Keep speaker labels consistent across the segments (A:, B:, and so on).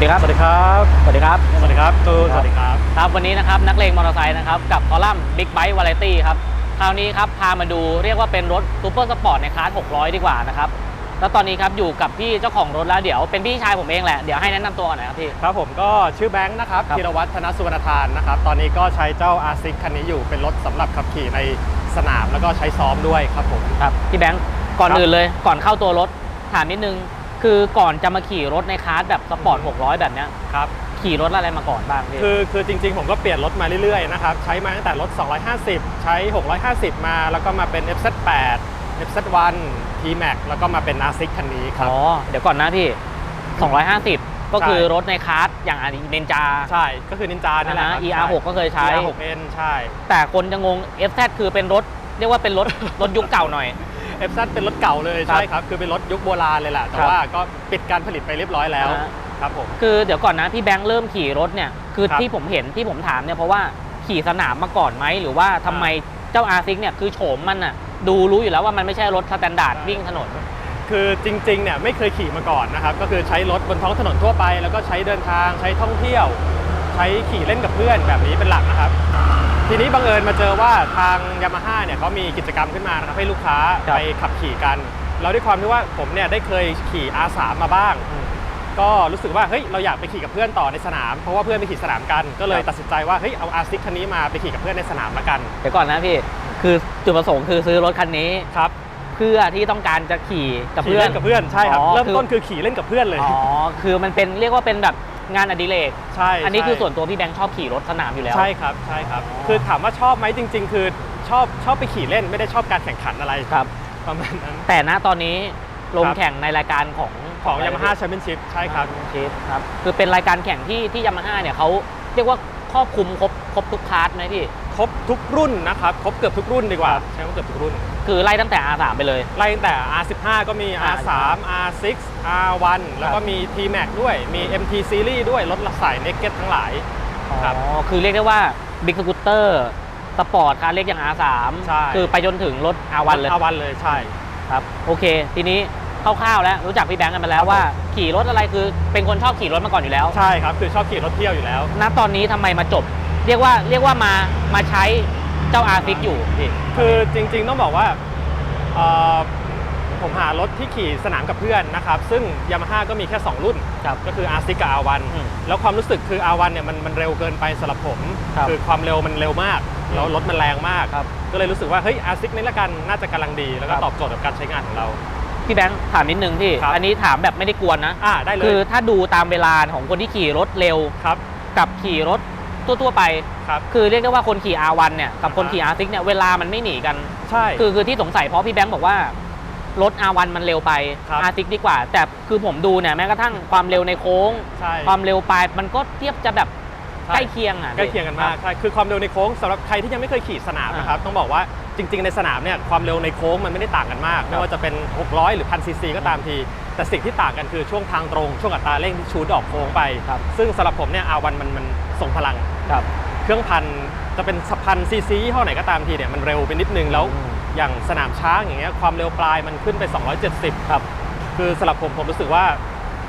A: วัสดีครับ
B: สวัสดีครับ
A: สวัสดีครับ
B: สวัสดีครับตูนสวัสดีครับ
A: ครับ วันนี้นะครับนักเลงมอเตอร์ไซค์นะครับกับคอลัมน์ Big Bike Variety ครับ คราวนี้ครับพามาดูเรียกว่าเป็นรถซูเปอร์สปอร์ตในคลาส 600 ดีกว่านะครับ แล้วตอนนี้ครับอยู่กับพี่เจ้าของรถแล้วเดี๋ยวเป็นพี่ชายผมเองแหละ เดี๋ยวให้แนะนำตัวก่อนหน่อยครับพี่
B: ครับผมก็ชื่อแบงค์นะครับ
A: ครับ
B: ธีรวัฒน์ธนสุวรรณทานนะครับ ตอนนี้ก็ใช้เจ้า r ์ซิคันนี้อยู่เป็นรถสำหรับขับขี่ในสนามแล้วก็ใช้ซ้อมด้วยครับผม
A: ครับ พี่แบงค์ ก่อน
B: ครับ
A: อื่นเลย ก่อนเข้าตัวรถ ถามนิดนึง คือก่อนจะมาขี่รถในคลาสแบบสปอร์ต600 แบบเนี้ย
B: ครับ
A: ขี่รถอะไรมาก่อนบ้างพี่
B: คือคือจริงๆ ผมก็เปลี่ยนรถมาเรื่อยๆนะครับ ใช้มาตั้งแต่รถ 250 ใช้ 650 มาแล้วก็มาเป็น FZ8 FZ1 T-Max แล้วก็มาเป็น r ์ซิคันนี้ครับ
A: อ๋อ เดี๋ยวก่อนนะพี่ 250 ก็คือ
B: ใช่
A: รถในคลาสอย่างอันเนนจา
B: ใช่ ก็คือนินจาเนี่ยแหละครับ
A: ER6 ก็เคยใช้
B: ER6N ใช่
A: แต่คนจะงง FZ คือเป็นรถ เรียกว่าเป็นรถรถยุคเก่าหน่อย
B: FZ เป็นรถเก่าเลย
A: ครับ
B: ใช่ครับ คือเป็นรถยุคโบราณเลยแหละ แต่
A: ครับ
B: ว่าก็ปิดการผลิตไปเรียบร้อยแล้ว
A: อ่า
B: ครับผม
A: คือเดี๋ยวก่อนนะพี่แบงค์เริ่มขี่รถเนี่ยคือ
B: ครับ
A: ที่ผมเห็นที่ผมถามเนี่ยเพราะว่าขี่สนามมาก่อนไหมหรือว่าทำไมเจ้า R6 เนี่ยคือโฉมมันอะดูรู้อยู่แล้วว่ามันไม่ใช่รถสแตนดาร์ดวิ่งถนน
B: คือจริงๆเนี่ยไม่เคยขี่มาก่อนนะครับ ก็คือใช้รถบนท้องถนนทั่วไป แล้วก็ใช้เดินทางใช้ท่องเที่ยวใช้ขี่เล่นกับเพื่อนแบบนี้เป็นหลักนะครับ ทีนี้บังเอิญมาเจอว่าทางยามาฮ่าเนี่ยเขามีกิจกรรมขึ้นมานะครับให้ลูกค้า
A: ครับ
B: ไปขับขี่กันแล้วด้วยความที่ว่าผมเนี่ยได้เคยขี่ R3 มาบ้าง ก็รู้สึกว่าเฮ้ยเราอยากไปขี่กับเพื่อนต่อในสนาม เพราะว่าเพื่อนไปขี่สนามกัน ก็เลย
A: ครับ
B: ตัดสินใจว่าเฮ้ยเอา R6 คันนี้มาไปขี่กับเพื่อนในสนามละกัน
A: เดี๋ยวก่อนนะพี่ คือจุดประสงค์คือซื้อรถคันนี้
B: ครับ
A: เพื่อที่ต้องการจะขี่กับ
B: ขี่
A: เพื่อน
B: เล่นกับเพื่อนใช่ครับ
A: อ๋อ
B: เริ่ม
A: คือ
B: ต้นคือขี่เล่นกับเพื่อนเลย
A: อ๋อ คือมันเป็นเรียกว่าเป็นแบบ งานอดิเรก
B: ใช่
A: อันนี้
B: ใช่
A: คือส่วนตัวพี่แบงค์ชอบขี่รถสนามอยู่แล้ว
B: ใช่ครับใช่ครับ
A: อ๋อ
B: คือถามว่าชอบไหมจริง ๆ คือชอบชอบไปขี่เล่นไม่ได้ชอบการแข่งขันอะไร
A: ครับ
B: ประมาณนั้น
A: แต่ณตอนนี้ลง
B: ครับ
A: แข่งในรายการของ
B: ของะ
A: ไร
B: Yamaha Championship ใช่ครับ
A: เชฟครับคือเป็นรายการแข่งที่ที่ยามาฮ่าเนี่ยเขาเรียกว่า ครอบคลุมครบครบทุกคลาสไหมพี่
B: ครบทุกรุ่นนะครับ ครบเกือบทุกรุ่นดีกว่า ใช้ว่าเกือบทุกรุ่น
A: คือไล่ตั้งแต่ R3 ไปเลย
B: ไล่ตั้งแต่ R15 ก็มี
A: อ่า
B: R3 R6 R1 แล้วก็มี T-Max ด้วย มี MT Series ด้วย รถสาย Naked ทั้งหลาย ครับ
A: อ๋อ คือเรียกได้ว่าบิ๊กสกูตเตอร์สปอร์ตคาร์เล็กอย่าง R3
B: ใช่
A: คือไปจนถึงรถ R1 เลย
B: R1 เลย ใช่
A: ครับ โอเค ทีนี้ คร่าวๆแล้วรู้จักพี่แบงค์กันมาแล้วว่า ขี่รถอะไรคือเป็นคนชอบขี่รถมาก่อนอยู่แล้ว
B: ใช่ครับ คือชอบขี่รถเที่ยวอยู่แล้ว
A: ณตอนนี้ทำไมมาจบ เรียกว่าเรียกว่ามามาใช้เจ้า R6 อยู่พี่
B: คือจริงๆต้องบอกว่าเอ่อผมหารถที่ขี่สนามกับเพื่อนนะครับ ซึ่ง Yamaha ก็มีแค่ 2 รุ่น
A: ครับ
B: ก็คือ R6 กับ R1
A: อืม
B: แล้วความรู้สึกคือ R1 เนี่ยมันมันเร็วเกินไปสำหรับผม
A: ครับ
B: อความเร็วมันเร็วมาก แล้วรถมันแรงมาก
A: ครับ
B: ก็เลยรู้สึกว่าเฮ้ย R6 นี่ละกันน่าจะกำลังดี แล้วก็
A: ครับ
B: ตอบโจทย์กับการใช้งานของเรา
A: พี่แบงค์ถามนิดนึงพี่
B: ครับ
A: อันนี้ถามแบบไม่ได้กวนนะ
B: อ่าได้เลย
A: คือถ้าดูตามเวลาของคนที่ขี่รถเร็ว
B: ครับ
A: กับขี่รถทั่วๆไป
B: ครับ
A: คือเรียกได้ว่าคนขี่ R1 เนี่ยกับคน
B: อ่าฮะ
A: ขี่ R6 เนี่ยเวลามันไม่หนีกัน
B: ใช่
A: คือคือที่สงสัยเพราะพี่แบงค์บอกว่ารถ R1 มันเร็วไป
B: ครับ
A: R6 ดีกว่า แต่คือผมดูเนี่ยแม้กระทั่งความเร็วในโค้ง
B: ใช่
A: ความเร็วปลายมันก็เทียบจะแบบ
B: ใช่
A: ใกล้เคียงอะ
B: ใกล้เคียงกันมาก
A: ครับ
B: ใช่ คือความเร็วในโค้งสำหรับใครที่ยังไม่เคยขี่สนาม
A: อ่าน
B: นะครับ ต้องบอกว่า จริง ๆ ในสนามเนี่ยความเร็วในโค้งมันไม่ได้ต่างกันมาก ไม่ว่าจะเป็น 600 หรือ 1000 ซีซีก็ตามที แต่สิ่งที่ต่างกันคือช่วงทางตรง ช่วงอัตราเร่งที่ชูดออกโค้งไป
A: ครับ
B: ซึ่งสำหรับผมเนี่ยอาวันมันมันส่งพลัง
A: ครับ
B: เครื่องพันจะเป็นสพันซีซียี่ห้อไหนก็ตามทีเนี่ยมันเร็วไปนิดนึงแล้ว
A: อืม
B: อย่างสนามช้างอย่างเงี้ยความเร็วปลายมันขึ้นไป 270
A: ครับ
B: คือสำหรับผมผมรู้สึกว่า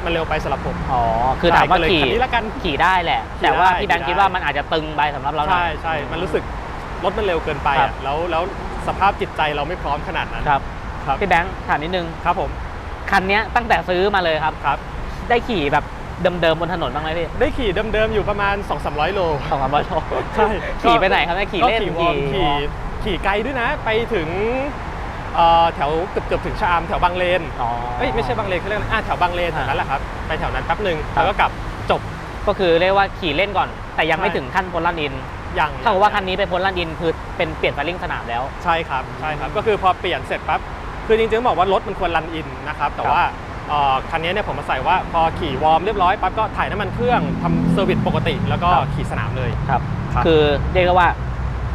B: มันเร็วไปสำหรับผม
A: อ๋อ คือถามว่า
B: ใช่ก็เลย
A: ขี่
B: คันนี้ละกัน
A: ขี่ได้แหละ
B: ขี่
A: แต่ว่า
B: ได้
A: พี่แบงค์
B: ขี่
A: คิด
B: ได้
A: ว่ามันอาจจะตึงไปสำหรับเราหน่
B: ใช่
A: อย
B: ใช่มันรู้สึก รถมันเร็วเกินไป
A: ครั
B: อะ
A: บ
B: แล้วแล้วสภาพจิตใจเราไม่พร้อมขนาดนั้น
A: ครับ
B: ครับ
A: พี่แบงค์ถามนิดนึง
B: ครับผม
A: คันเนี้ยตั้งแต่ซื้อมาเลยครับ
B: ครับ
A: ได้ขี่แบบเดิมๆบนถนนบ้างไหมพี่
B: ได้ขี่เดิมๆอยู่ประมาณ 2-300 โล
A: สองสามร้อยโล
B: ใช่
A: ขี่ไปไหนครับเนี่ยขี่เล่น
B: ก็ขี่วอร์มขี่ขี่ไกลด้วยนะ ไปถึงเอ่อแถวเกือบเกือบถึงชะอำแถวบางเลน
A: อ๋อ
B: เอ้ยไม่ใช่บางเลนเขาเรียกอะไรอะแถวบางเลนแถวนั้นแหละครับ ไปแถวนั้นแป๊บหนึ่ง
A: ครับ
B: แล้วก็กลับจบ
A: ก็คือเรียกว่าขี่เล่นก่อน แต่ยังไม่
B: ใช่
A: ถึงขั้นพ้นลานดิน
B: อ ย่าง
A: ถ้ากับว่าคันนี้ไปพ้นลานดินคือเป็นเปลี่ยนไฟลิ่งสนามแล้ว
B: ใช่ครับใช่ครับ ก็คือพอเปลี่ยนเสร็จปั๊บคือจริงๆต้องบอกว่ารถมันควรรันอินนะครับแต่
A: ครับ
B: ว่าเอ่อคันนี้เนี่ยผมมาใส่ว่าพอขี่วอร์มเรียบร้อยปั๊บก็ถ่ายน้ำมันเครื่องทำเซอร์วิสปกติ แล้วก็ขี่สนามเลย
A: ครับ
B: ครับ
A: คือเรียกได้ว่า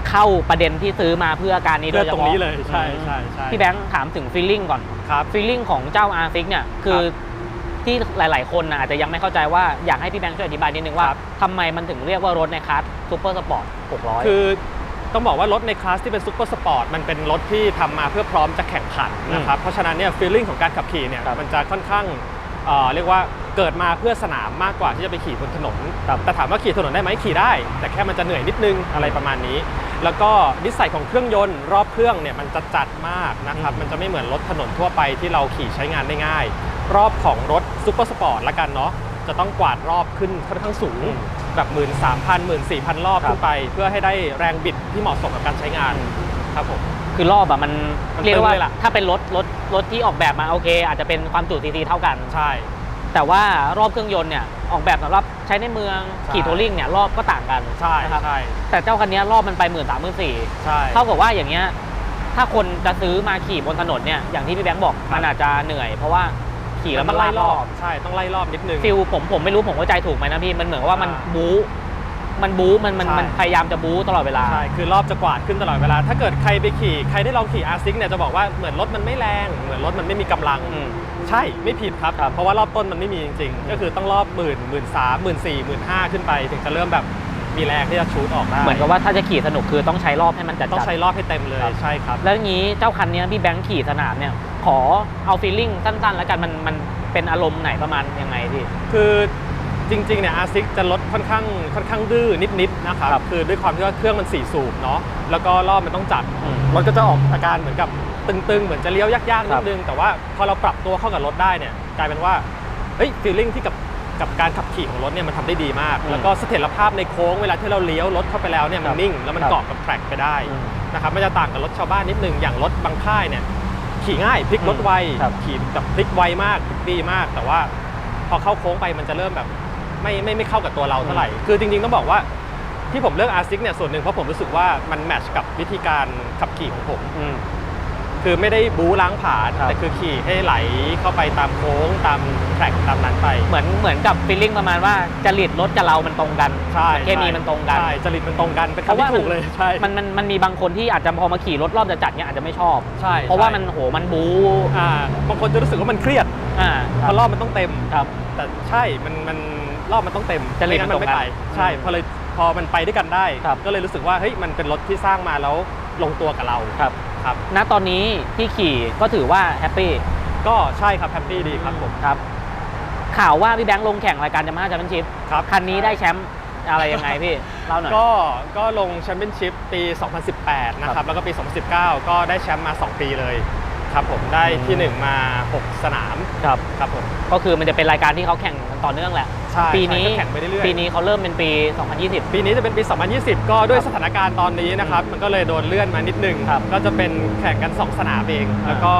A: เข้าประเด็นที่ซื้อมาเพื่อการนี้โด
B: เพื่อย
A: เฉ
B: ตรง
A: พาะ
B: นี้เลยใช่
A: อืม
B: ใช่ใช่
A: พี่แบงค์ถามถึงฟีลลิ่งก่อน
B: ครับ
A: ฟีลลิ่งของเจ้า R6 เนี่ยคือ ที่หลาย ๆ คนนะอาจจะยังไม่เข้าใจว่าอยากให้พี่แบงค์ช่วยอธิบายนิดนึงว่า
B: ครับ
A: ทำไมมันถึงเรียกว่ารถในคลาสซูเปอร์สปอร์ต600
B: คือต้องบอกว่ารถในคลาสที่เป็นซุปเปอร์สปอร์ตมันเป็นรถที่ทำมาเพื่อพร้อมจะแข่งขันนะครับเพราะฉะนั้นเนี่ยฟีลลิ่งของการขับขี่เนี่ย
A: ครับ
B: มันจะค่อนข้างเอ่อเรียกว่าเกิดมาเพื่อสนามมากกว่าที่จะไปขี่บนถนน
A: ครับ
B: แต่ถามว่าขี่ถนนได้ไหมขี่ได้ แต่แค่มันจะเหนื่อยนิดนึงอะไรประมาณนี้ แล้วก็นิสัยของเครื่องยนต์รอบเครื่องเนี่ยมันจะจัดมากนะครับ
A: อืม
B: มันจะไม่เหมือนรถถนนทั่วไปที่เราขี่ใช้งานได้ง่าย รอบของรถซูเปอร์สปอร์ตละกันเนาะจะต้องกวาดรอบขึ้นค่อนข้างสูง แบบหมื่นสามพันหมื่นสี่พันรอบ
A: ครับ
B: ขึ้นไป เพื่อให้ได้แรงบิดที่เหมาะสมกับการใช้งานครับผม
A: คือรอบอะมัน
B: มัน
A: เรียกได้ว่า
B: ตึงเลยล่ะ
A: ถ้าเป็นรถรถรถที่ออกแบบมาโอเค อาจจะเป็นความจุซีซีเท่ากัน
B: ใช่
A: แต่ว่ารอบเครื่องยนต์เนี่ยออกแบบสำหรับใช้ในเมือง
B: ใช่
A: ขี่ทัวริงเนี่ยรอบก็ต่างกัน
B: ใช่
A: นะครับ
B: ใช่
A: แต่เจ้าคันนี้รอบมันไปหมื่นสามหมื่นสี่
B: ใช่
A: เท่ากับว่าอย่างเงี้ยถ้าคนจะซื้อมาขี่บนถนนเนี่ยอย่างที่พี่แบงค์บอกมันอาจจะเหนื่อยเพราะว่า ขี่แล้ว
B: ต้
A: มั
B: อนงไล่
A: ไล่
B: ร
A: ร
B: อ
A: อ
B: บบใช่ต้องไล่รอบนิดนึง
A: ฟิลผมผมไม่รู้ผมเข้าใจถูกไหมนะพี่มันเหมือนกับว่ามัน
B: อ่า
A: บู๊มันบู๊มันมัน
B: ใช่
A: มันพยายามจะบู๊ตลอดเวลา
B: ใช่คือรอบจะกวาดขึ้นตลอดเวลา ถ้าเกิดใครไปขี่ใครได้ลองขี่ R6 เนี่ยจะบอกว่าเหมือนรถมันไม่แรงเหมือนรถมันไม่มีกำลัง
A: อืม
B: ใช่ไม่ผิดครับ
A: ครับ
B: เพราะว่ารอบต้นมันไม่มีจริงๆ ก็คือต้องรอบหมื่นหมื่นสามหมื่นสี่หมื่นห้าขึ้นไป ถึงจะเริ่มแบบมีแรงที่จะชูดออกได้
A: เหมือนกับว่าถ้าจะขี่สนุกคือต้องใช้รอบให้มันจัด
B: ต้อง
A: ๆ
B: ใช้รอบให้เต็มเลย
A: ครับ
B: ใช่ครับ
A: แล้วอย่างนี้เจ้าคันเนี้ยพี่แบงค์ขี่สนามเนี่ย ขอเอาฟีลลิ่งสั้นๆ แล้วกันมันมันเป็นอารมณ์ไหนประมาณยังไงพี่
B: คือจริงๆเนี่ย R6 จะลดค่อนข้างค่อนข้างดื้อนิดๆนะครับ
A: ครับ
B: คือด้วยความที่ว่าเครื่องมันสี่สูบเนาะแล้วก็รอบมันต้องจัด
A: อืม
B: รถก็จะออกอาการเหมือนกับตึงๆ เหมือนจะเลี้ยวยากๆ
A: ค
B: นิ
A: รั
B: ด
A: บ
B: นึง แต่ว่าพอเราปรับตัวเข้ากับรถได้เนี่ยกลายเป็นว่าเฮ้ยฟีลลิ่งที่กับกับการขับขี่ของรถเนี่ยมันทำได้ดีมาก
A: อืม
B: แล้วก็เสถียรภาพในโค้งเวลาที่เราเลี้ยวรถเข้าไปแล้วเนี่ย
A: ค
B: มั
A: รั
B: น
A: บ
B: นิ่ง แล้วมัน
A: ครับ
B: เกาะกับแทร็กไปได้
A: อืม
B: นะครับมันจะต่างกับรถชาวบ้านนิดนึงอย่างรถบางค่ายเนี่ย ขี่ง่ายพลิกรถไว
A: ครับ
B: ขี่แบบพลิกไวมากพลิกดีมาก แต่ว่าพอเข้าโค้งไปมันจะเริ่มแบบไม่ไม่ไม่เข้ากับตัวเราเท่าไหร่ คือจริงๆต้องบอกว่าที่ผมเลือก R6 เนี่ยส่วนหนึ่งเพราะผมรู้สึกว่ามันแมทช์กับวิธีการขับขี่ของผม
A: อืม
B: คือไม่ได้บู๊ล้างผลาญ
A: ครับ
B: แต่คือขี่ให้ไหลเข้าไปตามโค้งตามแทร็กตามนั้นไป
A: เหมือนเหมือนกับฟีลลิ่งประมาณว่าจริตรถกับเรามันตรงกัน
B: ใช่
A: เคมีมันตรงกัน
B: ใช่จริตมันตรงกันเป็น
A: เพราะ
B: คำ
A: ว่า
B: ที่ถูกเลยใช่
A: มันมันมันมีบางคนที่อาจจะพอมาขี่รถรอบจะจัดเนี่ยอาจจะไม่ชอบ
B: ใช่
A: เพราะว่า
B: ใช่
A: มันโหมันบู๊
B: อ่าบางคนจะรู้สึกว่ามันเครียด
A: อ่า
B: เพราะรอบมันต้องเต็ม
A: ครับ
B: แต่ใช่มันมันรอบมันต้องเต็ม
A: จริต
B: ไม่งั้น
A: มัน
B: มันไม่
A: ตรงกัน
B: ไปใช่
A: อืม
B: พอเลยพอมันไปด้วยกันได้
A: ครับ
B: ก็เลยรู้สึกว่าเฮ้ยมันเป็นรถที่สร้างมาแล้วลงตัวกับเรา
A: ครับ
B: ครับ
A: ณตอนนี้ที่ขี่ก็ถือว่าแฮปปี้
B: ก็ใช่ครับแฮปปี้ดีครับผม
A: ครับ ข่าวว่าพี่แบงค์ลงแข่งรายการยามาฮ่าแชมเปี้ยนชิพ
B: ครับ
A: คันนี้ได้แชมป์อะไรยังไงพี่ เล่าหน่อย
B: ก็ก็ลงแชมเปี้ยนชิพปี 2018 นะค
A: ครั
B: รับบแล้วก็ปี 2019 ก็ได้แชมป์มา 2 ปีเลย ครับผมได้
A: อืม
B: ที่ 1 มา 6 สนาม
A: ครับ
B: ครับผม
A: ก็คือมันจะเป็นรายการที่เขาแข่งกันต่อเนื่องแหละ
B: ใช่
A: ปีนี้
B: ใช่ก็แข่งไปเรื่อยๆ
A: ปีนี้เขาเริ่มเป็นปี 2020
B: ปีนี้จะเป็นปี 2020 ก็ด้วย
A: ครับ
B: สถานการณ์ตอนนี้นะครับ มันก็เลยโดนเลื่อนมานิดนึง
A: ครับ
B: ก็จะเป็นแข่งกัน 2 สนามเอง
A: อ่า
B: แล้วก็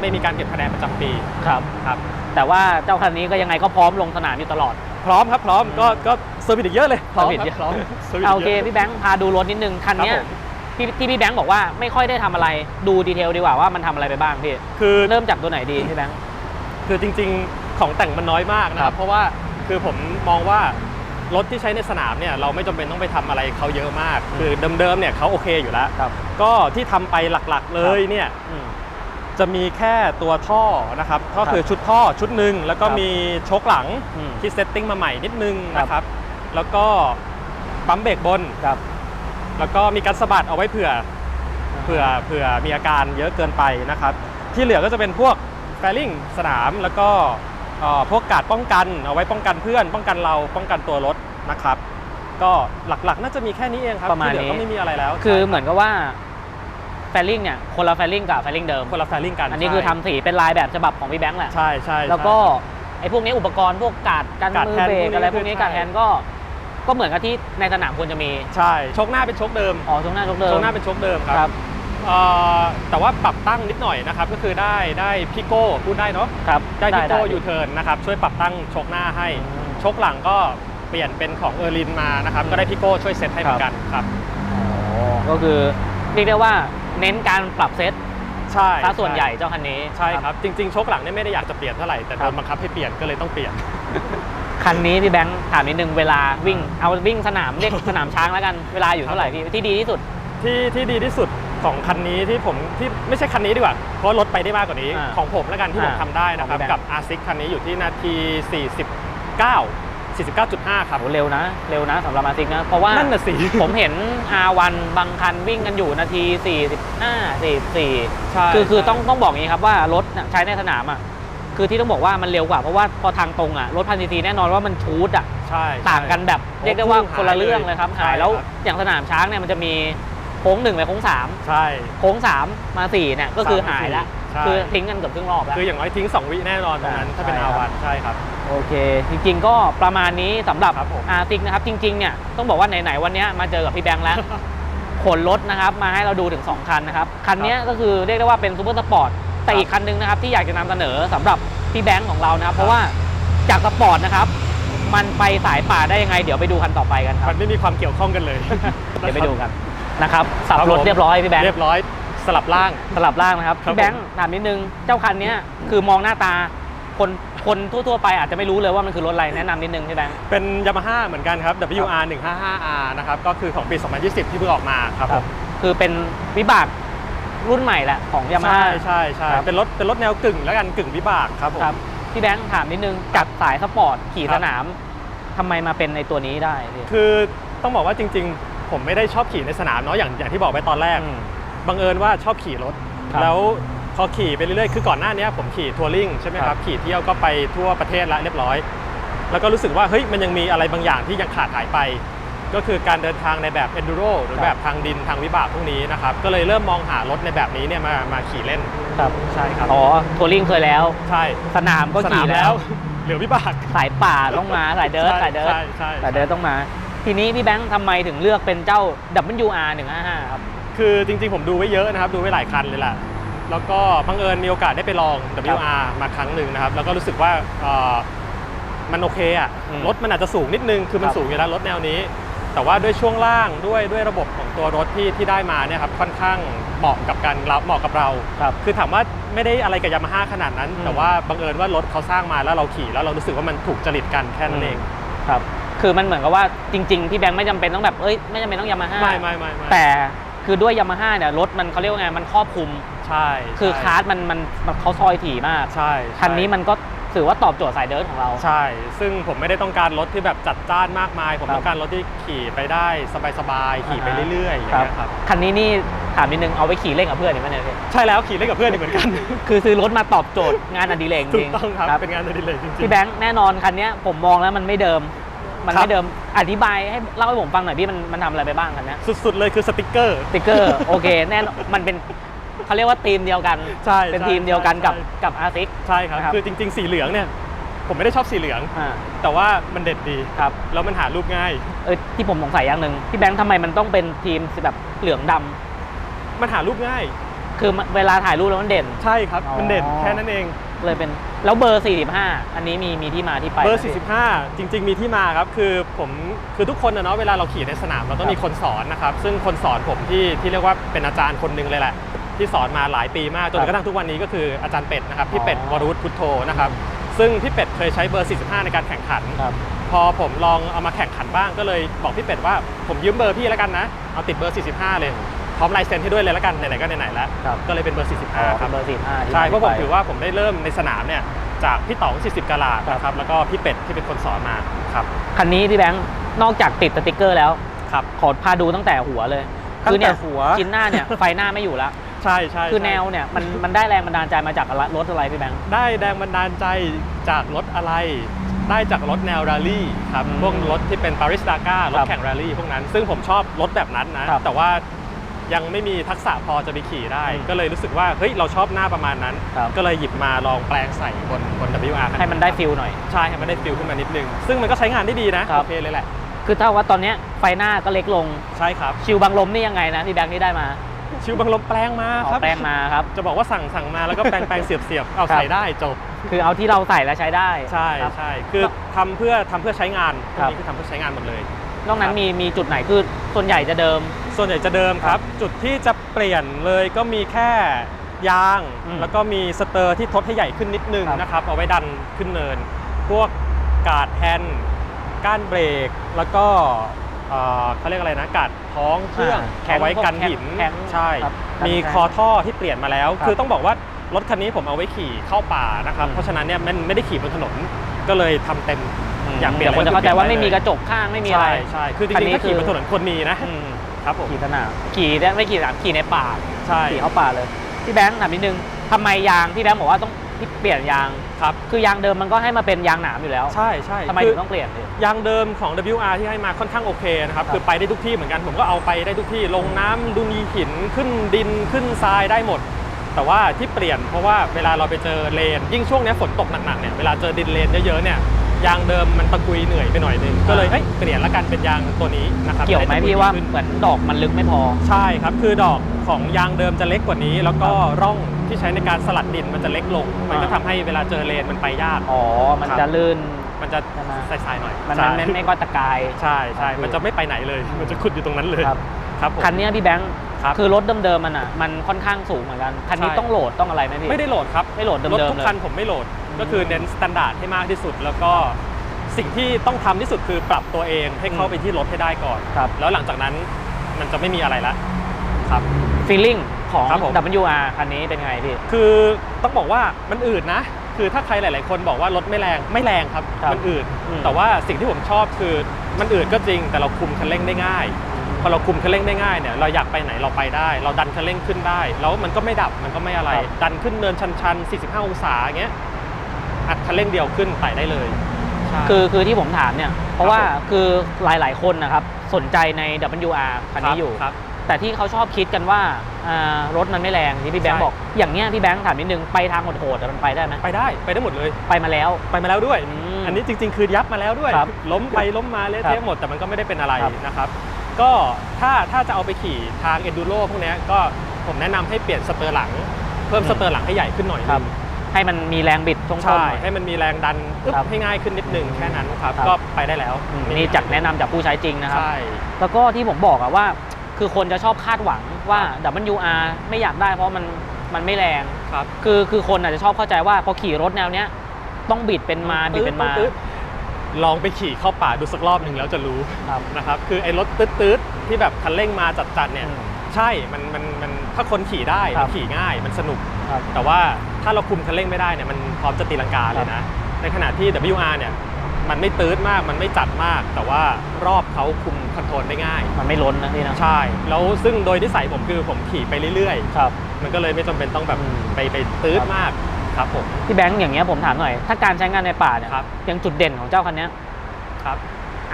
B: ไม่มีการเก็บคะแนนประจำปี
A: ครับ
B: ครับ
A: แต่ว่าเจ้าคันนี้ก็ยังไงก็พร้อมลงสนามอยู่ตลอด
B: พร้อมครับพร้อมก็ก็เซอร์วิสอีกเยอะเลยพร้อม
A: เซอร์วิส
B: ค
A: เย
B: รับ
A: อะ
B: พร้อมเซอร์วิส
A: เอาโอเค
B: ยะ
A: พี่แบงค์พาดูรถนิดนึงคันเนี้ย
B: ครับผม
A: ที่ที่พี่แบงค์บอกว่าไม่ค่อยได้ทำอะไรดูดีเทลดีกว่าว่ามันทำอะไรไปบ้างพี่
B: คือ
A: เริ่มจากตัวไหนดีพี่แบงค์
B: คือจริงๆของแต่งมันน้อยมากนะค
A: ครั
B: รับบ เพราะว่าคือผมมองว่ารถที่ใช้ในสนามเนี่ยเราไม่จำเป็นต้องไปทำอะไรเขาเยอะมาก
A: อืม
B: คือเดิมๆเนี่ยเขาโอเคอยู่แล้ว
A: ครับ
B: ก็ที่ทำไปหลักๆเลยเนี่ย
A: อืม
B: จะมีแค่ตัวท่อนะครับก็
A: ครับ
B: คือชุดท่อชุดหนึ่งแล้วก็
A: ครับ
B: มีโชคหลัง
A: อืม
B: ที่เซตติ้งมาใหม่นิดนึง
A: ครับ
B: นะครับ แล้วก็ปั๊มเบรกบน
A: ครับ
B: แล้วก็มีการสะบัดเอาไว้เผื่อเผื่อเผื่อมีอาการเยอะเกินไปนะครับ ที่เหลือก็จะเป็นพวกแฟลิงสนามแล้วก็เอ่อพวกการดป้องกันเอาไว้ป้องกันเพื่อน ป้องกันเราป้องกันตัวรถนะครับ ก็หลักๆ น่าจะมีแค่นี้เองครับ
A: ประมาณ
B: ที่เหลือ
A: นี้
B: ก็ไม่มีอะไรแล้ว
A: คือ
B: ใช่
A: เหมือนกับว่าแฟลลิ่งเนี่ยคนละแฟลลิ่งกับแฟลลิ่งเดิม
B: คนละแฟลิงกัน
A: อันนี้คือทำสีเป็นลายแบบฉบับของพี่แบงค์แหละ
B: ใช่ใช่
A: แล้วก็ไอ้พวกนี้อุปกรณ์พวกกาดกัน
B: การ์ด
A: มือ
B: แฮนด์
A: เบรก
B: พวกนี้
A: อะไรพวกนี้
B: ใช่
A: การดแฮนด์ก็ ก็เหมือนกับที่ในสนามควรจะมี
B: ใช่โชคหน้าเป็นโชคเดิม
A: อ๋อตรงหน้าตรงเดิม
B: โชคหน้าเป็นโชคเดิมค
A: ครั
B: รับบเอ่อแต่ว่าปรับตั้งนิดหน่อยนะครับก็คือได้ได้พี่โก้พูดได้เนาะ
A: ครับ
B: ได้พี่โก้
A: ได้
B: ยูเทิร์นนะครับช่วยปรับตั้งโชคหน้าให้
A: อืม
B: โชคหลังก็เปลี่ยนเป็นของเออร์ลินมานะครับก็ได้พี่โก้ช่วยเซตให้เหมือนกันครับ
A: อ๋อก็คือเรียกได้ว่าเน้นการปรับเซต
B: ใช่
A: ซะส่วนใหญ่เจ้าคันนี้
B: ใช่ครับจริงๆโชคหลังเนี่ยไม่ได้อยากจะเปลี่ยนเท่าไหร่แต่
A: ครั
B: โด
A: บ
B: นบังคับให้เปลี่ยนก็เลยต้องเปลี่ยน
A: คันนี้พี่แบงค์ถามนิดนึงเวลาวิ่งเอาวิ่งสนามเรียกสนามช้างแล้วกันเวลาอยู่เท่าไหร่พี่ที่ดีที่สุด
B: ที่ที่ดีที่สุดของคันนี้ที่ผมที่ไม่ใช่คันนี้ดีกว่าเพราะรถไปได้มากกว่านี้
A: อ่า
B: ของผมแล้วกันที่ผม
A: อ่า
B: ทำได้นะครับ
A: ของพี่แบงค์
B: กับ R6 คันนี้อยู่ที่นาที 49 49.5 ครับ
A: โหเร็วนะ เร็วนะสำหรับมาซิกนะ เพราะว่า
B: นั่นน่ะสิ
A: ผมเห็น R1 บางคันวิ่งกันอยู่นาที 45 44
B: ใช่
A: คือคือ
B: ใช่
A: ต้องต้องบอกอย่างนี้ครับว่ารถน่ะใช้ในสนามอะ คือที่ต้องบอกว่ามันเร็วกว่าเพราะว่าพอทางตรงอะรถพันซีซีแน่นอนว่ามันชูดอะ
B: ใช่
A: ต่างกันแบบ
B: โอ้
A: เรียกได้ว่า
B: พุ่ง
A: คนละเรื่องเลยครับ
B: ใช่
A: หายแล้ว
B: ครับ
A: อย่างสนามช้างเนี่ยมันจะมีโค้งหนึ่งไปโค้งสาม
B: ใช่
A: โค้งสามมาสี่เนี่ยก็คือ
B: สาม
A: หายแล้ว
B: ใช่
A: คือทิ้งกันเกือบครึ่งรอบแล้ว
B: คืออย่างน้อยทิ้ง 2 วิแน่นอนตรงนั้น
A: ใช่
B: ถ้าเป็น
A: ใช่
B: อา
A: ครับ
B: วันใช่ครับ
A: โอเค จริงๆก็ประมาณนี้สำหรับ
B: ครับผม
A: อาร์ติกนะครับจริงๆเนี่ยต้องบอกว่าไหนๆวันเนี้ยมาเจอกับพี่แบงค์แล้วขนรถนะครับมาให้เราดูถึง 2 คันนะครับ คันเนี้ยก็คือเรียกได้ว่าเป็นซูเปอร์สปอร์ต แต่อีกคันหนึงนะครับที่อยากจะนำเสนอสำหรับพี่แบงค์ของเรานะครับ เพราะว่าจากสปอร์ตนะครับ มันไปสายป่าได้ยังไง เดี๋ยวไปดูคันต่อไปกันครั
B: มั
A: บ
B: นไม่มีความเกี่ยวข้องกันเลย
A: เดี๋ยวไปดูกันนะครับสับ
B: ครับ
A: รถ
B: ผม
A: เรียบร้อยพี่แบงค์
B: เรียบร้อยสลับล่าง
A: สลับล่างนะครับ
B: ครับ
A: พี่แบงค์ถามนิดนึงเจ้าคันเนี้ยคือมองหน้าตาคนคนทั่วๆไปอาจจะไม่รู้เลยว่ามันคือรถอะไรแนะนำนิดนึงพี่แบงค์
B: เป็นยามาฮ่าเหมือนกันครับ WR 155R นะครับก็คือของปี 2020 ที่เพิ่งออกมาครับผม
A: คือเป็นวิบาก รุ่นใหม่แหละของยามา
B: ใช่
A: ฮ่า
B: ใช่ใช่
A: ครับ
B: เป็นรถเป็นรถแนวกึ่งแล้วกันกึ่งวิบากครับผม
A: ครับพี่แบงค์ถามนิดนึงจากสายสปอร์ตขี่
B: ครับ
A: สนามทำไมมาเป็นในตัวนี้ได้พี่
B: คือต้องบอกว่าจริง ๆ ผมไม่ได้ชอบขี่ในสนามเนาะอย่างอย่างที่บอกไปตอนแรก
A: อืม
B: บังเอิญว่าชอบขี่รถ
A: ครับ
B: แล้วพอขี่ไปเรื่อยๆ คือก่อนหน้านี้ผมขี่ทัวริงใช่ไหมค
A: ครั
B: รับ
A: บ
B: ขี่เที่ยวก็ไปทั่วประเทศละเรียบร้อย แล้วก็รู้สึกว่าเฮ้ยมันยังมีอะไรบางอย่างที่ยังขาดหายไป ก็คือการเดินทางในแบบ enduro หรือแบบทางดินทางวิบากพวกนี้นะครับก็เลยเริ่มมองหารถในแบบนี้เนี่ยมามาขี่เล่น
A: ครับ
B: ใช่ครับ
A: อ๋อทัวริงเคยแล้ว
B: ใช่
A: สนามก็
B: สนา
A: ขี่
B: ม
A: แล้ว
B: เหลือวิบาก
A: สายป่าต้องมา สายเดิร์ด
B: ใช่
A: สายเดิร์ด
B: ใช่ใช่
A: สายเดิร์ดต้องมา ทีนี้พี่แบงค์ทำไมถึงเลือกเป็นเจ้า WR 155ครับ
B: คือจริงๆ ผมดูไว้เยอะนะครับ ดูไว้หลายคันเลยแหละแล้วก็บังเอิญมีโอกาสได้ไปลอง WR มาครั้งหนึ่งนะครับ แล้วก็รู้สึกว่าเอ่อมันโอเคอะ
A: อืม
B: รถมันอาจจะสูงนิดนึง คือมัน
A: ครับ
B: สูงอยู่แล้วรถแนวนี้ แต่ว่าด้วยช่วงล่างด้วยด้วยระบบของตัวรถที่ที่ได้มาเนี่ยครับค่อนข้างเหมาะกับการเราเหมาะกับเรา
A: ครับ
B: คือถามว่าไม่ได้อะไรกับยามาฮ่าขนาดนั้น
A: อืม
B: แต่ว่าบังเอิญว่ารถเขาสร้างมาแล้วเราขี่แล้วเรารู้สึกว่ามันถูกจริตกันแค่นั้นเอง
A: ครับ คือมันเหมือนกับว่าจริง ๆ พี่แบงค์ไม่จำเป็นต้องแบบเอ้ยไม่จำเป็นต้องยามาฮ่า
B: ไม่ไม่ไม่ไม่
A: แต่คือด้วยยามาฮ่าเนี่ยรถมันเขาเรียกว่าไงมันครอบคลุม
B: ใช่
A: คือ
B: ใช่
A: คาร์ดมันมันมันเขาซอยถี่มาก
B: ใช่ใช่
A: คันนี้มันก็ ถือว่าตอบโจทย์สายเดิร์ทของเรา
B: ใช่ ซึ่งผมไม่ได้ต้องการรถที่แบบจัดจ้านมากมาย ผม
A: ครับ
B: ต้องการรถที่ขี่ไปได้สบายๆขี่ไปเรื่อยๆอย่าง
A: ครับ
B: เงี้ยครับ
A: คันนี้นี่ถามนิดนึงเอาไปขี่เล่นกับเพื่อนหรือไม่เนี่ยพี่
B: ใช่แล้วขี่เล่นกับเพื่อนอีกเหมือนกัน
A: คือซื้อรถมาตอบโจทย์งานอดิเรกจ
B: ถู
A: ริ
B: ก
A: ง
B: ต้องครับ เป็นงานอดิเรกจริงๆ
A: พี่แบงค์แน่นอนคันเนี้ยผมมองแล้วมันไม่เดิม มัน
B: ครับ
A: ไม่เดิมอธิบายให้เล่าให้ผมฟังหน่อยพี่มันมันทำอะไรไปบ้างคันเนี้ย
B: สุดๆเลยคือสติกเกอร์
A: สติกเกอร์ โอเคแน่นอนมันเป็น เขาเรียกว่าทีมเดียวกัน
B: ใช่
A: เป็น
B: ใช่
A: ทีมเดียวกันกับ
B: ใช่
A: กับอาซิก
B: ใช่ครับ
A: นะครับ
B: คือจริง ๆ สีเหลืองเนี่ย ผมไม่ได้ชอบสีเหลือง
A: อ่า
B: แต่ว่ามันเด็ดดี
A: ครับ
B: แล้วมันหารูปง่าย
A: เออที่ผมสงสัยอย่างหนึ่งพี่แบงค์ทำไมมันต้องเป็นทีมแบบเหลืองดำ
B: มันหารูปง่าย
A: คือมันเวลาถ่ายรูปแล้วมันเด่น
B: ใช่ครับมันเด่น
A: อ๋อ
B: แค่นั้นเอง
A: เลยเป็นแล้วเบอร์ 45 อันนี้มีมีที่มาที่ไป
B: เบอร์
A: ไหมพี่
B: 45 จริง ๆ มีที่มาครับ คือผมคือทุกคนนะเนาะเวลาเราขี่ในสนามเราต้อ
A: ค
B: ง
A: รับ
B: มีคนสอนนะครับ ซึ่งคนสอนผมที่ที่เรียกว่าเป็นอาจารย์คนหนึ่งเลยแหละ ที่สอนมาหลายปีมากจนกระทั่งทุกวันนี้ก็คืออาจารย์เป็ดนะครับพี่เป็ด
A: อ๋อ
B: วรวุฒิพุทโธนะครับซึ่งพี่เป็ดเคยใช้เบอร์ 45 ในการแข่งขัน
A: ครับ
B: พอผมลองเอามาแข่งขันบ้างก็เลยบอกพี่เป็ดว่าผมยืมเบอร์พี่แล้วกันนะ เอาติดเบอร์ 45 เลย พร้อมลายเซ็นให้ด้วยเลยแล้วกันไหนๆก็ไหนๆแล้ว
A: ครับ
B: ก็เลยเป็นเบอร์
A: อ๋อ
B: 45 ครับ
A: เบอร์ 45ที่
B: ใช่เพราะผม
A: ที่ไป
B: ถือว่าผมได้เริ่มในสนามเนี่ยจากพี่ต๋อง 40กะลาด
A: ครับ
B: นะครับแล้วก็พี่เป็ดที่เป็นคนสอนมาครับ
A: คันนี้พี่แบงค์นอกจากติดสติกเกอร์แล้ว
B: ครับ
A: ขอพาดูตั้งแต่หัวเลย
B: ตั้งแต่
A: คือเนี่ย
B: หัว
A: ชิ้นหน้าเนี่ยไฟหน้าไม่อยู่แล้ว
B: ใช่ใช่
A: คือ
B: ใช่
A: แนวเนี่ยมันมันได้แรงบันดาลใจมาจากอะไรรถอะไรพี่แบงค์
B: ได้แรงบันดาลใจจากรถอะไร ได้จากรถแนวแรลลี่ครับ
A: อืม
B: พวกรถที่เป็นปาริสดาก้ารถ
A: ครับ
B: แข่งแรลลี่พวกนั้น ซึ่งผมชอบรถแบบนั้นนะ
A: ครับ
B: แต่ว่ายังไม่มีทักษะพอจะไปขี่ได้
A: อืม
B: ก็เลยรู้สึกว่าเฮ้ยเราชอบหน้าประมาณนั้น
A: ครับ
B: ก็เลยหยิบมาลองแปลงใส่บนบน WR
A: ให้มันได้ฟิลหน่อย
B: ใช่ให้มันได้ฟิลขึ้นมานิดนึง ซึ่งมันก็ใช้งานได้ดีนะ
A: ครับ
B: โอเคเลยแหละ
A: คือถ้าว่าตอนเนี้ยไฟหน้าก็เล็กลง
B: ใช่ครับ
A: ชิวบังลมนี่ยังไงนะพี่แบงค์นี่ได้มา
B: ชิวบังลมแปลงมา
A: อ๋อ
B: ครับ
A: แปลงมาครับ
B: จะบอกว่าสั่งสั่งมาแล้วก็แปลงแปลงเสียบเสียบเอา
A: ครับ
B: ใส่ได้จบ
A: คือเอาที่เราใส่แล้วใช้ได้
B: ใช่
A: ครับ
B: ใช่คือทำเพื่อทำเพื่อใช้งานพ
A: ควรั
B: ก
A: บ
B: นี้คือทำเพื่อใช้งานหมดเลย
A: นอกนั้
B: คนรับ
A: มีมีจุดไหนคือส่วนใหญ่จะเดิม
B: ส่วนใหญ่จะเดิมครับ จุดที่จะเปลี่ยนเลยก็มีแค่ยาง
A: อืม
B: แล้วก็มีสเตอร์ที่ทดให้ใหญ่ขึ้นนิดนึง
A: ครับ
B: นะครับ เอาไว้ดันขึ้นเนิน พวกกาดแฮนด์ก้านเบรก แล้วก็เอ่อเขาเรียกอะไรนะกาด ท้องเครื่อง
A: แข็ง
B: เอาไว้กันหิน
A: แข็ง
B: ใช่
A: ครับ
B: มี
A: กันแข็ง
B: คอท่อที่เปลี่ยนมาแล้ว
A: ครับ
B: คือต้องบอกว่ารถคันนี้ผมเอาไว้ขี่เข้าป่านะครับ
A: อืม
B: เพราะฉะนั้นเนี่ยมันไม่ได้ขี่บนถนนก็เลยทำเต็ม อยากเปลี่ยน
A: ดี๋วคนจะเข้าใจว่าไม่มีกระจกข้างไม่มีอะไร
B: ใช่ใช่คือจ
A: คัน
B: ริง
A: นี้
B: ๆถ้าขี่
A: คือ
B: บนถนนควรมีนะ
A: อืม
B: ครับผม
A: ขี่สนามขี่ได้ไม่ขี่สนามขี่ในป่า
B: ใช่
A: ขี่เข้าป่าเลย พี่แบงค์ถามนิดนึงทำไมยางพี่แบงค์บอกว่าต้อง ที่เปลี่ยนยาง
B: ครับ
A: คือยางเดิมมันก็ให้มาเป็นยางหนามอยู่แล้ว
B: ใช่ใช่
A: ทำไม
B: คื
A: ถึงต้องเปลี่ยนพี่
B: ยางเดิมของ WR ที่ให้มาค่อนข้างโอเคนะครับ
A: ครับ
B: คือไปได้ทุกที่เหมือนกัน ผมก็เอาไปได้ทุกที่ ลงน้ำดูมีหิน ขึ้นดิน ขึ้นทรายได้หมด แต่ว่าที่เปลี่ยนเพราะว่าเวลาเราไปเจอเลน ยิ่งช่วงเนี้ยฝนตกหนักๆ เนี่ย เวลาเจอดินเลนเยอะๆ เนี่ย ยางเดิมมันตะกุยเหนื่อยไปหน่อยนึง ก็เลยเอ้ยเปลี่ยนละกันเป็นยางตัวนี้นะครับ
A: เกี่ยวไหม
B: จะด้ตะ
A: พี่ว่า
B: ดีขึ้น
A: เหมือนดอกมันลึกไม่พอ
B: ใช่ครับ คือดอก ของยางเดิมจะเล็กกว่านี้ แล้วก็ร่องที่ใช้ในการสลัดดินมันจะเล็กลง มันก็
A: อ่า
B: ทำให้เวลาเจอเลนมันไปยาก
A: อ๋อ มัน
B: ครับ
A: จะลื่น
B: มันจะ
A: ใช่ไหม
B: ใสๆหน่อย
A: มัน
B: ใช่
A: มันไม่ไม่ก็ตะกาย
B: ใช่ใช่
A: ครับ
B: มันจะไม่ไปไหนเลย มันจะขุดอยู่ตรงนั้นเลย
A: ครับ
B: ครับผม
A: คันเนี้ยพี่แบงค์
B: ครับ
A: คือรถเดิมๆมันอะ มันค่อนข้างสูงเหมือนกัน คันนี้
B: ใช่
A: ต้องโหลดต้องอะไรไหมพี่
B: ไม่ได้โหลดครับ
A: ไม่โหลดเดิม
B: รถ
A: ๆ
B: ทุก
A: เลย
B: คันผมไม่โหลด ก็คือเน้นสแตนดาร์ดให้มากที่สุด แล้วก็สิ่งที่ต้องทำที่สุดคือปรับตัวเองให้เข้าไปที่รถให้ได้ก่อน
A: ครับ
B: แล้วหลังจากนั้นมันจะไม่มีอะไรละครับ
A: ฟีลลิ่งของ
B: ครับผม
A: WR คันนี้เป็นไงพี่
B: คือต้องบอกว่ามันอืดนะ คือถ้าใครหลาย ๆ คนบอกว่ารถไม่แรงไม่แรงครับ
A: ครับ
B: มันอืด
A: อืม
B: แต่ว่าสิ่งที่ผมชอบคือมันอืดก็จริง แต่เราคุมคันเร่งได้ง่าย พอเราคุมคันเร่งได้ง่ายเนี่ยเราอยากไปไหนเราไปได้ เราดันคันเร่งขึ้นได้ แล้วมันก็ไม่ดับมันก็ไม่อะไร
A: ครับ
B: ดันขึ้นเนินชัน ๆ 45 องศาอย่างเงี้ยอัดคันเร่งเดียวขึ้นไปได้เลยใช่
A: คือคือที่ผมถามเนี่ย เพราะว่า
B: ผม
A: คือหลายๆ คนนะครับ สนใจใน WR คันนี้อยู่
B: ครับ
A: แต่ที่เขาชอบคิดกันว่าอ่ารถมันไม่แรงที่พี่แบงค์
B: ใช่
A: บอก อย่างเนี้ยพี่แบงค์ถามนิดนึง ไปทางโหดๆแต่มันไปได้ไหม
B: ไปได้ไปได้หมดเลย
A: ไปมาแล้ว
B: ไปมาแล้วด้วย
A: อืม
B: อันนี้จริง ๆ คือยับมาแล้วด้วย
A: ครับ
B: ล้มไปล้มมาเละ
A: ครั
B: เทะ
A: บ
B: หมดแต่มันก็ไม่ได้เป็นอะไร
A: ครับ
B: นะครับ ก็ถ้าถ้าจะเอาไปขี่ทางเอนดูโรพวกเนี้ยก็ผมแนะนำให้เปลี่ยนสเตอร์หลัง เพิ่ม
A: อืม
B: สเตอร์หลังให้ใหญ่ขึ้นหน่อย
A: ครับ
B: นึง
A: ให้มันมีแรงบิดช่วงๆห
B: ใช่
A: น่อย
B: ให้มันมีแรงดันอึ๊บ
A: ครับ
B: ให้ง่ายขึ้นนิดนึงแค่นั้นครับ
A: ครับ
B: ก็ไปได้แล้ว
A: อืมนี่จากแนะนำจากผู้ใช้จริงนะครับ
B: ใช่
A: แล้วก็ที่ผมบอกอะว่า คือคนจะชอบคาดหวังว่า WR ไม่อยากได้เพราะมันมันไม่แรง
B: ครับ
A: คือคือคนอาจจะชอบเข้าใจว่าพอขี่รถแนวเนี้ยต้องบิดเป็นมาบิดเป็นมา
B: ตึ๊ดลองไปขี่เข้าป่าดูสักรอบหนึ่งแล้วจะรู้
A: ครับ
B: นะครับ คือไอ้รถตืดๆที่แบบคันเร่งมาจัดๆเนี่ย
A: อืม
B: ใช่ มันมันมันถ้าคนขี่ได้
A: ครับ
B: ขี่ง่าย มันสนุก
A: ครับ
B: แต่ว่าถ้าเราคุมคันเร่งไม่ได้เนี่ยมันพร้อมจะตีลังกาเลยนะ ในขณะที่ WR เนี่ย มันไม่ตืดมากมันไม่จัดมาก แต่ว่ารอบเขาคุมคอนโทรลได้ง่าย
A: มันไม่ล้นนะพี่นะ
B: ใช่ แล้วซึ่งโดยนิสัยผมคือผมขี่ไปเรื่อย
A: ครับ
B: ๆ มันก็เลยไม่จำเป็นต้องแบบ
A: อืม
B: ไปไปตืด
A: ครับ
B: มากครับผม
A: พี่แบงค์อย่างเงี้ยผมถามหน่อย ถ้าการใช้งานในป่าเนี่ย
B: ครับ
A: อย่างจุดเด่นของเจ้าคันเนี้ย
B: ครับ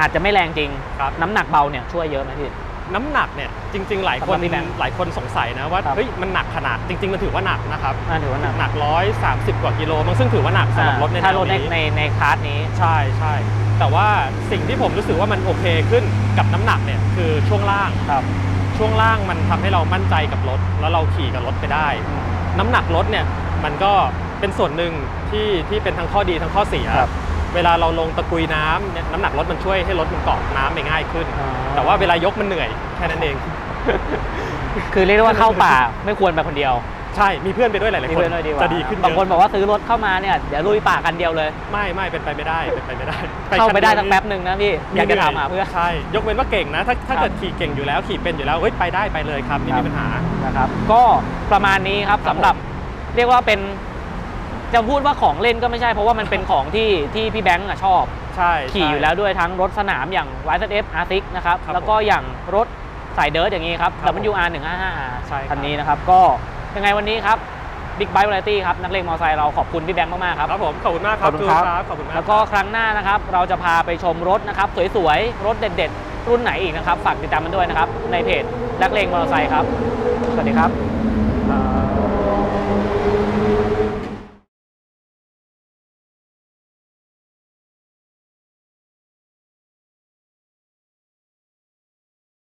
A: อาจจะไม่แรงจริง
B: ครับ
A: น้ำหนักเบาเนี่ยช่วยเยอะไหมพี่
B: น้ำหนักเนี่ยจริง ๆ หลายคน
A: สำหรับพี่แบงค์
B: หลายคนสงสัยนะว่า
A: ครับ
B: เฮ้ยมันหนักขนาดจริง ๆ มันถือว่าหนักนะครับ
A: น่าถือว่าหนัก
B: หนักร้อยสามสิบกว่ากิโลมันซึ่งถือว่าหนักสำหรับรถใน
A: ถ้า
B: แน
A: ร
B: ว
A: ถใน
B: นี้
A: ในในคลาสนี้
B: ใช่ใช่แต่ว่าสิ่งที่ผมรู้สึกว่ามันโอเคขึ้นกับน้ำหนักเนี่ยคือช่วงล่าง
A: ครับ
B: ช่วงล่างมันทำให้เรามั่นใจกับรถ แล้วเราขี่กับรถไปได้ น้ำหนักรถเนี่ยมันก็เป็นส่วนหนึ่งที่ที่เป็นทั้งข้อดีทั้งข้อเสีย
A: ครับ
B: เวลาเราลงตะกุยน้ำเนี่ยน้ำหนักรถมันช่วยให้รถมันเกาะน้ำไปง่ายขึ้น
A: อ๋อ
B: แต่ว่าเวลายกมันเหนื่อยแค่นั้นเอง
A: คือเรียกได้ว่าเข้าป่าไม่ควรไปคนเดียว
B: ใช่มีเพื่อนไปด้วยหลาย
A: มี
B: ๆคน
A: เพื่อนด้วยดีกว่า
B: จะดีขึ้นเย
A: บางคน
B: อะ
A: บอกว่าซื้อรถเข้ามาเนี่ยเดี๋ยวลุยป่ากันเดียวเลย
B: ไม่ไม่เป็นไปไม่ได้เป็นไปไม่ได้
A: เข้าไปได้
B: คั
A: สั
B: น
A: ก
B: เยว
A: แป๊บหนึ่งนะพี่อยากจะถามหาเพื่อน
B: ใช่ ยกเว้นว่าเก่งนะ ถ้าถ้า
A: ครับ
B: เกิดขี่เก่งอยู่แล้วขี่เป็นอยู่แล้วเฮ้ยไปได้ไปเลยครับไม่
A: ครั
B: มี
A: บ
B: ปัญหา
A: นะครับ ก็ประมาณนี้ครับ
B: ครับ
A: สำหรับเรียกว่าเป็น จะพูดว่าของเล่นก็ไม่ใช่เพราะว่ามันเป็นของที่ที่พี่แบงค์อะชอบ
B: ใช่
A: ขี่
B: ใช่
A: อยู่แล้วด้วยทั้งรถสนามอย่าง YZF R6 นะครับ
B: ครับ
A: แล้วก็อย่างรถสายเดิร์ดอย่างนี้ครับ
B: ครับผม
A: WR 155R
B: ใช่ครับ
A: คันนี้นะครับ ก็ยังไงวันนี้ครับ Big Bike Variety ครับ นักเลงมอเตอร์ไซค์เราขอบคุณพี่แบงค์มาก ๆ ครับ
B: ครับผม ขอบคุณมากครับ
A: ขอบคุณครับ
B: ขอบคุณมาก
A: แล้วก็ครั้งหน้านะครับ เราจะพาไปชมรถนะครับ สวย ๆ รถเด็ด ๆ รุ่นไหนอีกนะครับ ฝากติดตามมันด้วยนะครับ ในเพจนักเลงมอเตอร์ไซค์ครับ สวัสดีครับ